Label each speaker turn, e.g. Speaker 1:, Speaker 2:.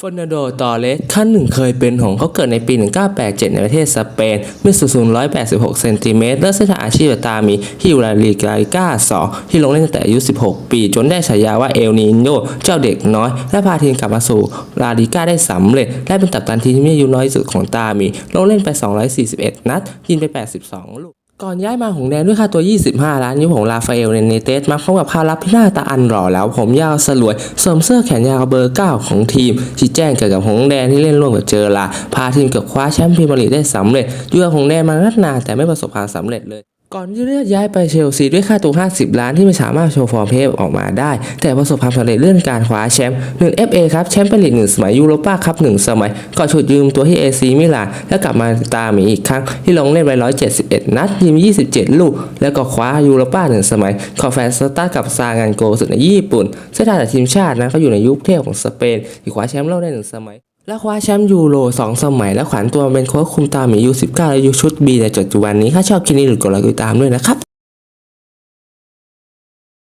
Speaker 1: ฟอนาโด ตอเรสขั้นหนึ่งเคยเป็นหงเขาเกิดในปี 1987 ในประเทศสเปนมีสูงสูง186 เซนติเมตรเริ่มเส้นทางอาชีพตามมีที่อยู่ลาลีกาลิก้า 2 ที่ลงเล่นตั้งแต่อายุ 16 ปี จนได้ฉายาว่าเอลนีโญเจ้าเด็กน้อย และพาทีมกลับมาสู่ลาลิก้าได้สำเร็จ และเป็นตับตันทีมที่มีอายุน้อยที่สุดของตามี ลงเล่นไป 241 นัด ยิงไป 82 ลูก ก่อนย้ายมาหงแดงด้วยค่าตัว 25 ล้านยุคของลาฟาเอลเนเนเตสมาพร้อมกับค่ารับหน้าตาอันหล่อแล้วผมยาวสลวยสวมเสื้อแขนยาวเบอร์ 9 ของทีมชี้แจงเกี่ยวกับหงแดงที่เล่นร่วมกับเจอลาพาทีมเกับคว้าแชมป์พรีเมียร์ลีกได้สำเร็จอยู่กับหงแดงมานัดนานแต่ไม่ประสบความสำเร็จเลย ก่อนที่เลือกย้ายไปเชลซีด้วยค่าตัว 50 ล้านที่ไม่สามารถโชว์ฟอร์มเพออกมาได้ แต่ประสบความสำเร็จเรื่องการคว้าแชมป์1 FA ครับแชมป์เปี้ยนลีก1สมัยยูโรป้าครับ1สมัยก่อนฉุดยืมตัวที่ AC มิลานแล้วกลับมาตามอีกครั้ง ที่ลงเล่นไป 171 นัดยิง27 ลูก แล้วก็คว้ายูโรป้า1สมัยขอแฟนสตาร์กับซางานโกสุดในญี่ปุ่นเส้นทางจากทีมชาตินะเขาอยู่ในยุคเทพของสเปนที่คว้าแชมป์โลกได้หนึ่งสมัย และคว้าแชมป์ยูโร 2 สมัย และขวัญตัวเป็นโค้ชคุมตามหมียู19 และยูชุด B ในปัจจุบันนี้ ถ้าชอบคลิปนี้หรือกดไลค์กดติดตามด้วยนะครับ